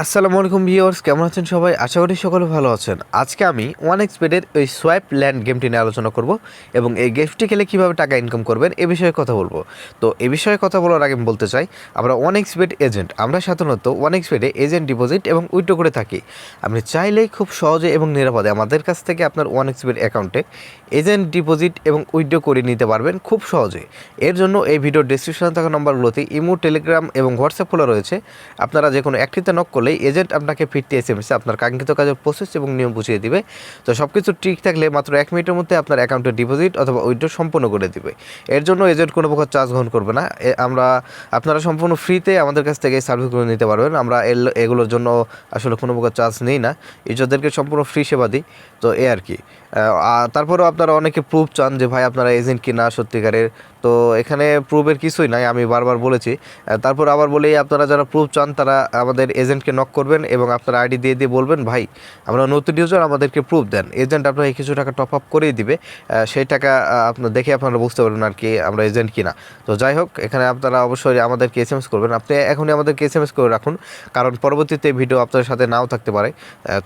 আসসালামু আলাইকুম ভিউয়ার্স, কেমন আছেন সবাই? আশা করি সকলে ভালো আছেন। আজকে আমি ওয়ান এক্সপেডের ওই সোয়াইপ ল্যান্ড গেমটি নিয়ে আলোচনা করব এবং এই গেমটি খেলে কীভাবে টাকা ইনকাম করবেন এ বিষয়ে কথা বলব। তো এ বিষয়ে কথা বলার আগে আমি বলতে চাই, আমরা ওয়ান এক্সপেড এজেন্ট আমরা সাধারণত ওয়ান এক্সপেডে এজেন্ট ডিপোজিট এবং উইথড্র করে থাকি। আপনি চাইলেই খুব সহজে এবং নিরাপদে আমাদের কাছ থেকে আপনার ওয়ান এক্সপেড অ্যাকাউন্টে এজেন্ট ডিপোজিট এবং উইথড্র করে নিতে পারবেন খুব সহজে। এর জন্য এই ভিডিও ডিসক্রিপশনে থাকা নম্বরগুলোতে ইমো টেলিগ্রাম এবং হোয়াটসঅ্যাপ খোলা রয়েছে। আপনারা যে কোনো একটিতে নক করলেই এজেন্ট আপনাকে ফিরতে এস এম এস আপনার কাঙ্ক্ষিত কাজের প্রসেস এবং নিয়ম বুঝিয়ে দিবে। তো সব কিছু ঠিক থাকলে মাত্র এক মিনিটের মধ্যে আপনার অ্যাকাউন্টে ডিপোজিট অথবা উইথড্র সম্পূর্ণ করে দিবে। এর জন্য এজেন্ট কোনো প্রকার চার্জ গ্রহণ করবে না। আমরা, আপনারা সম্পূর্ণ ফ্রিতে আমাদের কাছ থেকে এই সার্ভিসগুলো নিতে পারবেন। আমরা এগুলোর জন্য আসলে কোনো প্রকার চার্জ নেই না। ইউজারদেরকে সম্পূর্ণ ফ্রি সেবা দিই। তো এ আর কি। তারপরেও আপনারা অনেকে প্রুফ চান যে, ভাই, আপনারা এজেন্ট কিনা সত্যিকারের তো এখানে প্রুফের কিছুই নাই, আমি বারবার বলেছি। তারপর আবার বলি, আপনারা যারা প্রুফ চান, তারা আমাদের এজেন্টকে নক করবেন এবং আপনার আইডি দিয়ে দিয়ে বলবেন, ভাই, আমরা নতুন ইউজার আমাদেরকে প্রুফ দেন। এজেন্ট আপনাকে কিছু টাকা টপ আপ করেই দিবে। সেই টাকা আপনার দেখে আপনারা বুঝতে পারবেন আর কি আমরা এজেন্ট কিনা। তো যাই হোক, এখানে আপনারা অবশ্যই আমাদেরকে এস এম এস করবেন। আপনি এখনই আমাদেরকে এস এম এস করে রাখুন, কারণ পরবর্তীতে ভিডিও আপনার সাথে নাও থাকতে পারে।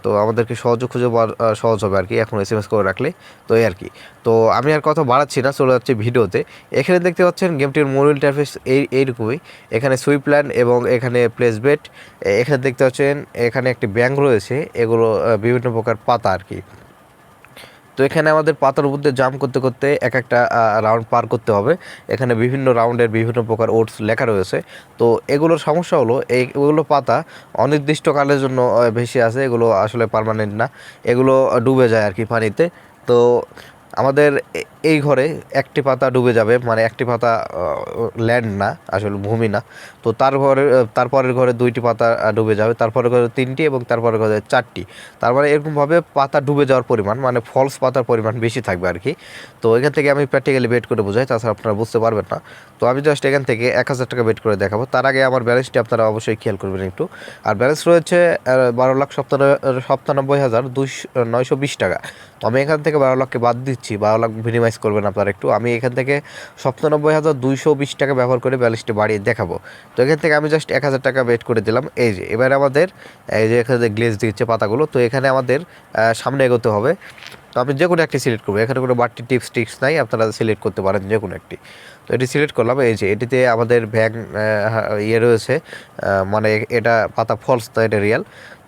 তো আমাদেরকে সহজ খুঁজে সহজ হবে আর কি, এখন এস এম এস করে রাখলে। তো এই আর কি। তো আমি আর কথা বাড়াচ্ছি না, চলে যাচ্ছে ভিডিওতে এখানে দেখতে পাচ্ছেন গেমটির মূল ইন্টারফেস এই, এইরকমই। এখানে সুইপ প্ল্যান এবং এখানে প্লেস বেট এখানে দেখতে পাচ্ছেন এখানে একটি ব্যাংক রয়েছে। এগুলো বিভিন্ন প্রকার পাতা আর কি। তো এখানে আমাদের পাতার মধ্যে জাম করতে করতে এক একটা রাউন্ড পার করতে হবে। এখানে বিভিন্ন রাউন্ডের বিভিন্ন প্রকার ওটস লেখা রয়েছে। তো এগুলোর সমস্যা হলো, এই, এগুলো পাতা অনির্দিষ্টকালের জন্য ভেসে আছে এগুলো আসলে পার্মানেন্ট না। এগুলো ডুবে যায় আর কি পানিতে। তো আমাদের এই ঘরে একটি পাতা ডুবে যাবে মানে একটি পাতা ল্যান্ড না, আসলে ভূমি না। তো তার ঘরে তারপরের ঘরে দুইটি পাতা ডুবে যাবে তারপরের ঘরে তিনটি এবং তারপরের ঘরে চারটি। তার মানে এরকমভাবে পাতা ডুবে যাওয়ার পরিমাণ মানে ফলস পাতার পরিমাণ বেশি থাকবে আর কি তো এখান থেকে আমি প্র্যাকটিক্যালি বেট করে বোঝাই, তাছাড়া আপনারা বুঝতে পারবেন না। তো আমি জাস্ট এখান থেকে এক হাজার টাকা বেট করে দেখাবো। তার আগে আমার ব্যালেন্সটি আপনারা অবশ্যই খেয়াল করবেন একটু। আর ব্যালেন্স রয়েছে বারো লাখ সপ্তানব্বই হাজার দুশো নয়শো বিশ টাকা। তো আমি এখান থেকে বারো লাখকে বাদ দিচ্ছি, বারো লাখ মিনিমাইজ করবেন আপনারা একটু। আমি এখান থেকে সপ্তানব্বই হাজার দুইশো বিশ টাকা ব্যবহার করে ব্যালেন্সটি বাড়িয়ে দেখাবো। তো এখান থেকে আমি জাস্ট এক হাজার টাকা বেট করে দিলাম। এই যে, এবার আমাদের, এই যে এখানে গ্লেজ দিচ্ছে পাতাগুলো, তো এখানে আমাদের সামনে এগোতে হবে। তো আমি যে কোনো একটি সিলেক্ট করব। এখানে কোনো বাড়তি টিপস টিপস নাই, আপনারা সিলেক্ট করতে পারেন যে কোনো একটি। তো এটি সিলেক্ট করলাম। এই যে, এটিতে আমাদের ব্যাগ ইয়ে রয়েছে মানে এটা পাতা ফলস তো এটা রিয়াল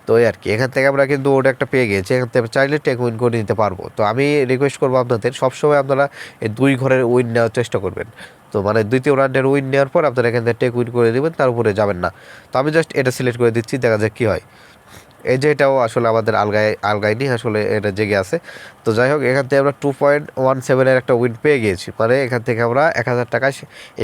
তো ওই আর কি, এখান থেকে আমরা কিন্তু ওটা একটা পেয়ে গেছি, এখান থেকে চাইলে টেক উইন করে নিতে পারব। তো আমি রিকোয়েস্ট করব আপনাদের, সবসময় আপনারা এই দুই ঘরের উইন নেওয়ার চেষ্টা করবেন। তো মানে দ্বিতীয় রাউন্ডের উইন নেওয়ার পর আপনারা এখান থেকে টেক উইন করে দেবেন, তার উপরে যাবেন না। তো আমি জাস্ট এটা সিলেক্ট করে দিচ্ছি, দেখা যাক কী হয়। এই যে এটাও আসলে আমাদের আলগায় আলগায়নি আসলে এটা জেগে আছে। তো যাই হোক, এখান থেকে আমরা টু পয়েন্ট ওয়ান সেভেনের একটা উইন পেয়ে গিয়েছি। মানে এখান থেকে আমরা এক হাজার টাকা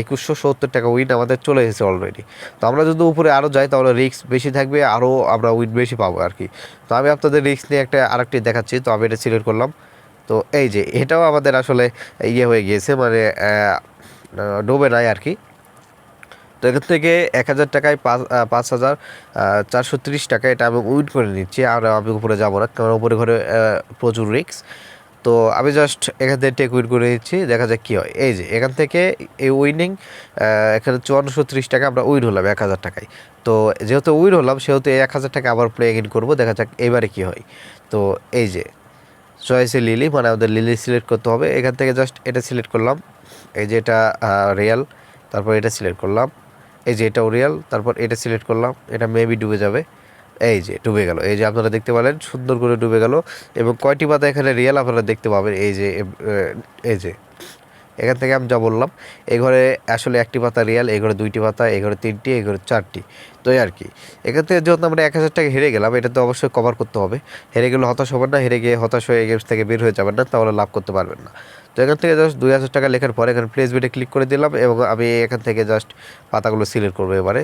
একুশশো সত্তর টাকা উইন আমাদের চলে এসেছে অলরেডি তো আমরা যদি উপরে আরও যাই, তাহলে রিস্ক বেশি থাকবে আরও আমরা উইন বেশি পাবো আর কি। তো আমি আপনাদের রিস্ক নিয়ে একটা আরেকটি দেখাচ্ছি, তো আমি এটা সিলেক্ট করলাম। তো এই যে, এটাও আমাদের আসলে ইয়ে হয়ে গিয়েছে মানে ডোবে নাই আর কি। তো এখান থেকে এক হাজার টাকায় পাঁচ পাঁচ হাজার চারশো তিরিশ টাকা এটা আমি উইন করে নিচ্ছি। আর আমি উপরে যাব না, কারণ উপরে ঘরে প্রচুর রিক্স তো আমি জাস্ট এখান থেকে টেক উইন করে নিচ্ছি, দেখা যাক কী হয়। এই যে, এখান থেকে এই উইনিং এখানে চুয়ান্নশো ত্রিশ টাকা আমরা উইন হলাম এক হাজার টাকায়। তো যেহেতু উইন হলাম, সেহেতু এই এক হাজার টাকা আবার প্লে ইন করব, দেখা যাক এবারে কী হয়। তো এই যে চয়েসে লিলি মানে আমাদের লিলি সিলেক্ট করতে হবে। এখান থেকে জাস্ট এটা সিলেক্ট করলাম। এই যে এটা রিয়াল তারপর এটা সিলেক্ট করলাম। এই যে এটা ওরিয়াল তারপর এটা সিলেক্ট করলাম, এটা মেবি ডুবে যাবে। এই যে, ডুবে গেল। এই যে আপনারা দেখতে পেলেন, সুন্দর করে ডুবে গেল। এবং কয়টি পাতা এখানে রিয়াল আপনারা দেখতে পাবেন? এই যে এই যে এখান থেকে আমি যা বললাম এই ঘরে আসলে একটি পাতা রিয়াল এই ঘরে দুইটি পাতা এই ঘরে তিনটি এই ঘরে চারটি। তো আর কি। এখান থেকে যেহেতু আমরা এক হাজার টাকা হেরে গেলাম, এটা তো অবশ্যই কভার করতে হবে। হেরে গেলে হতাশ হবেন না, হেরে গিয়ে হতাশ হয়ে গেমস থেকে বের হয়ে যাবেন না, তাহলে লাভ করতে পারবেন না। তো এখান থেকে জাস্ট দুই হাজার টাকা লেখার পরে এখানে প্লেস বিটে ক্লিক করে দিলাম এবং আমি এখান থেকে জাস্ট পাতাগুলো সিলেক্ট করব এবারে।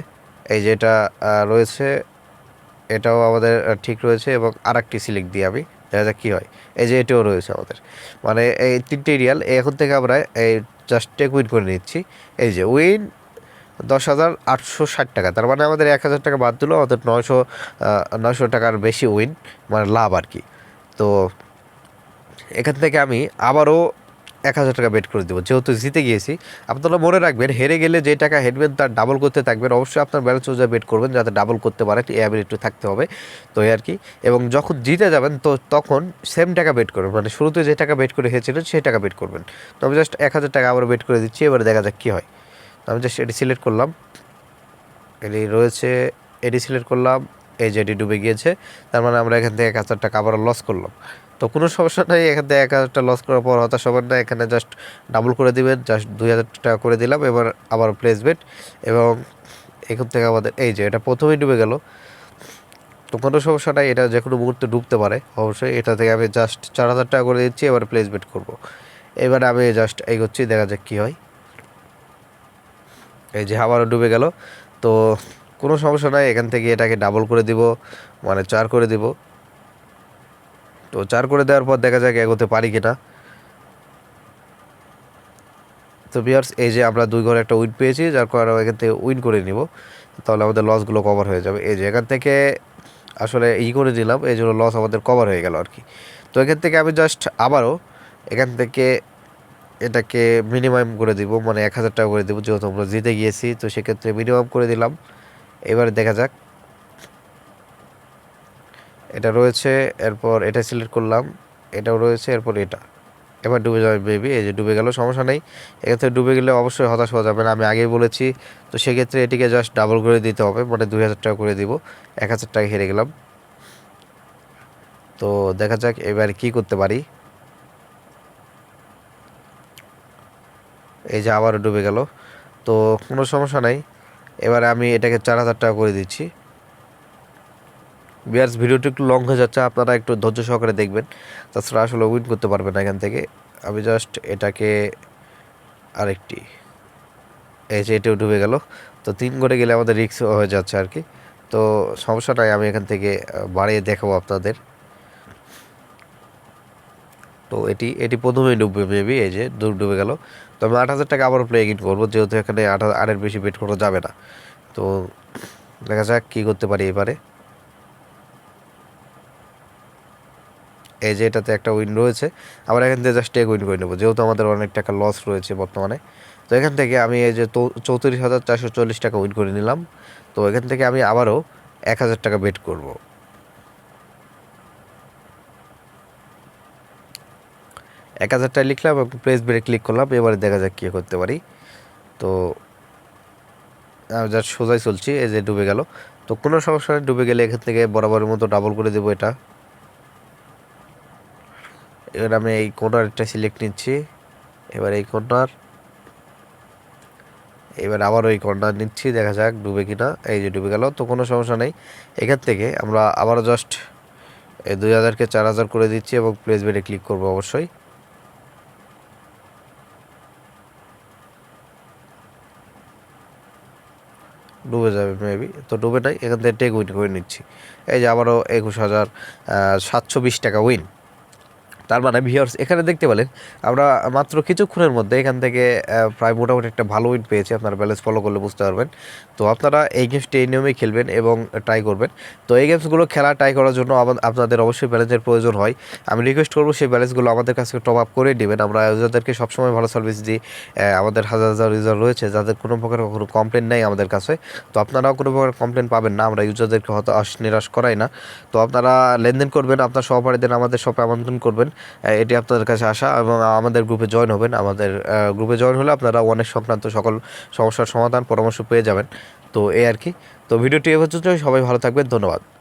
এই যে এটা রয়েছে, এটাও আমাদের ঠিক রয়েছে এবং আর একটি সিলেক্ট দিই আমি। দেখা যাক কী হয়। এই যে এটাও রয়েছে আমাদের। মানে এই তিনটে রিয়াল এখন থেকে আমরা এই জাস্ট টেক উইন করে নিচ্ছি। এই যে উইন দশ হাজার আটশো ষাট টাকা, তার মানে আমাদের এক হাজার টাকা বাদ দিলেও আমাদের নয়শো নয়শো টাকার বেশি উইন মানে লাভ আর কি। তো এখান থেকে আমি আবারও এক হাজার টাকা বেট করে দেবো। যেহেতু জিতে গিয়েছি, আপনারা মনে রাখবেন, হেরে গেলে যে টাকা হেরবেন তার ডাবল করতে থাকবেন। অবশ্যই আপনার ব্যালেন্স অনুযায়ী বেট করবেন, যাতে ডাবল করতে পারেন, এই অ্যাবিলিটি থাকতে হবে। তো আর কি। এবং যখন জিতে যাবেন, তো তখন সেম টাকা বেট করবেন। মানে শুরুতে যে টাকা বেট করে হেরেছিলেন, সেই টাকা বেট করবেন। তো আমি জাস্ট এক হাজার টাকা আবার বেট করে দিচ্ছি, এবারে দেখা যাক কী হয়। আমি জাস্ট এটি সিলেক্ট করলাম। এটি রয়েছে, এটি সিলেক্ট করলাম। এই যে এটি ডুবে গিয়েছে। তার মানে আমরা এখান থেকে এক হাজার টাকা আবার লস করলাম। তো কোনো সমস্যা নাই, এখান থেকে এক হাজারটা লস করার পর হতাশ হবেন না, এখানে জাস্ট ডাবল করে দিবেন জাস্ট দুই হাজার টাকা করে দিলাম, এবার আবার প্লেসমেন্ট এবং এখান থেকে আমাদের, এই যে এটা প্রথমেই ডুবে গেল। তো কোনো সমস্যা নাই, এটা যে কোনো মুহূর্তে ডুবতে পারে, অবশ্যই এটা থেকে আমি জাস্ট চার হাজার টাকা করে দিচ্ছি, এবার প্লেসমেন্ট করব। এবার আমি জাস্ট এগোচ্ছি, দেখা যাক কী হয়। এই যে আবারও ডুবে গেল, তো কোনো সমস্যা নাই, এখান থেকে এটাকে ডাবল করে দিব মানে চার করে দিব। তো চার করে দেওয়ার পর দেখা যাক এগোতে পারি কিনা। তো বিয়ার্স এই যে আমরা দুই ঘরে একটা উইন পেয়েছি, যার কারণে এখান থেকে উইন করে নিব। তাহলে আমাদের লসগুলো কভার হয়ে যাবে। এই যে এখান থেকে আসলে ই করে দিলাম, এই জন্য লস আমাদের কভার হয়ে গেল আর কি তো এখান থেকে আমি জাস্ট আবারও এখান থেকে এটাকে মিনিমাম করে দিব মানে এক হাজার টাকা করে দেবো, যেহেতু আমরা জিতে গিয়েছি, তো সেক্ষেত্রে মিনিমাম করে দিলাম। এবারে দেখা যাক এটা রয়েছে, এরপর এটা সিলেক্ট করলাম, এটাও রয়েছে, এরপর এটা। এবার ডুবে যাবে বেবি এই যে ডুবে গেল, সমস্যা নেই। এক্ষেত্রে ডুবে গেলে অবশ্যই হতাশ হওয়া যাবে না, আমি আগেই বলেছি। তো সেক্ষেত্রে এটিকে জাস্ট ডাবল করে দিতে হবে মানে দুই হাজার টাকা করে দিব, এক হাজার টাকা হেরে গেলাম। তো দেখা যাক এবার কি করতে পারি। এই যে আবারও ডুবে গেল, তো কোনো সমস্যা নাই। এবারে আমি এটাকে চার হাজার টাকা করে দিচ্ছি। বিয়ার্স, ভিডিওটি একটু লং হয়ে যাচ্ছে, আপনারা একটু ধৈর্য সহকারে দেখবেন। তাছাড়া আসলে উইন করতে পারবেন এখান থেকে। আমি জাস্ট এটাকে আরেকটি, এই যে এটাও ডুবে গেল। তো তিন করে গেলে আমাদের রিক্স হয়ে যাচ্ছে আর কি। তো সমস্যা নাই আমি এখান থেকে বাড়িয়ে দেখাবো আপনাদের। তো এটি এটি প্রথমেই ডুববে মেবি এই যে ডুব ডুবে গেল। তো আমি আট হাজার টাকা আবারও প্লে ইন করব, যেহেতু এখানে আট হাজার, আটের বেশি বেট করা যাবে না। তো দেখা যাক কী করতে পারি এবারে। এই যে এটাতে একটা উইন রয়েছে। আবার এখান থেকে জাস্ট এক উইন করে নেব, যেহেতু আমাদের অনেক টাকা লস রয়েছে বর্তমানে। তো এখান থেকে আমি এই যে চৌত্রিশ হাজার চারশো চল্লিশ টাকা উইন করে নিলাম। তো এখান থেকে আমি আবারও এক হাজার টাকা বেট করব। এক হাজার টাকা লিখলাম এবং প্রেস বেড়ে ক্লিক করলাম, এবারে দেখা যাক কী করতে পারি। তো জাস্ট সোজাই চলছি, এই যে ডুবে গেল। তো কোনো সমস্যা নেই, ডুবে গেলে এখান থেকে বরাবরের মতো ডাবল করে দেবো এটা। এবার আমি এই কর্নারটা সিলেক্ট নিচ্ছি। এবার এই কর্নার এবার আবার ওই কর্নার নিচ্ছি, দেখা যাক ডুবে কিনা। এই যে ডুবে গেল, তো কোনো সমস্যা নেই। এখান থেকে আমরা আবারও জাস্ট এই দুই হাজারকে চার হাজার করে দিচ্ছি এবং প্লেস বেডে ক্লিক করব অবশ্যই। ডুবে যাবে মেবি তো ডুবে নাই, এখান থেকে টেক উইন করে নিচ্ছি। এই যে আবারও একুশ হাজার সাতশো বিশ টাকা উইন তার মানে ভিউয়ার্স এখানে দেখতে পেলেন, আমরা মাত্র কিছুক্ষণের মধ্যে এখান থেকে প্রায় মোটামুটি একটা ভালো উইন পেয়েছি, আপনারা ব্যালেন্স ফলো করলে বুঝতে পারবেন। তো আপনারা এই গেমসটি এই নিয়মেই খেলবেন এবং ট্রাই করবেন। তো এই গেমসগুলো খেলা ট্রাই করার জন্য আপনাদের অবশ্যই ব্যালেন্সের প্রয়োজন হয়। আমি রিকোয়েস্ট করব সেই ব্যালেন্সগুলো আমাদের কাছে টপ আপ করে নেবেন। আমরা ইউজারদেরকে সবসময় ভালো সার্ভিস দিই আমাদের হাজার হাজার ইউজার রয়েছে, যাদের কোনো প্রকার কোনো কমপ্লেন নেই আমাদের কাছে। তো আপনারাও কোনো প্রকার কমপ্লেন পাবেন না, আমরা ইউজারদেরকে হতাশ নিরাশ করাই না। তো আপনারা লেনদেন করবেন, আপনার সহপাঠীদের আমাদের শপে আমন্ত্রণ করবেন। এটি আপনাদের কাছে আসা এবং আমাদের গ্রুপে জয়েন হবেন। আমাদের গ্রুপে জয়েন হলে আপনারা অনেক সংক্রান্ত সকল সমস্যার সমাধান, পরামর্শ পেয়ে যাবেন। তো এই আর কি। তো ভিডিওটি এ পর্যন্ত সবাই ভালো থাকবেন। ধন্যবাদ।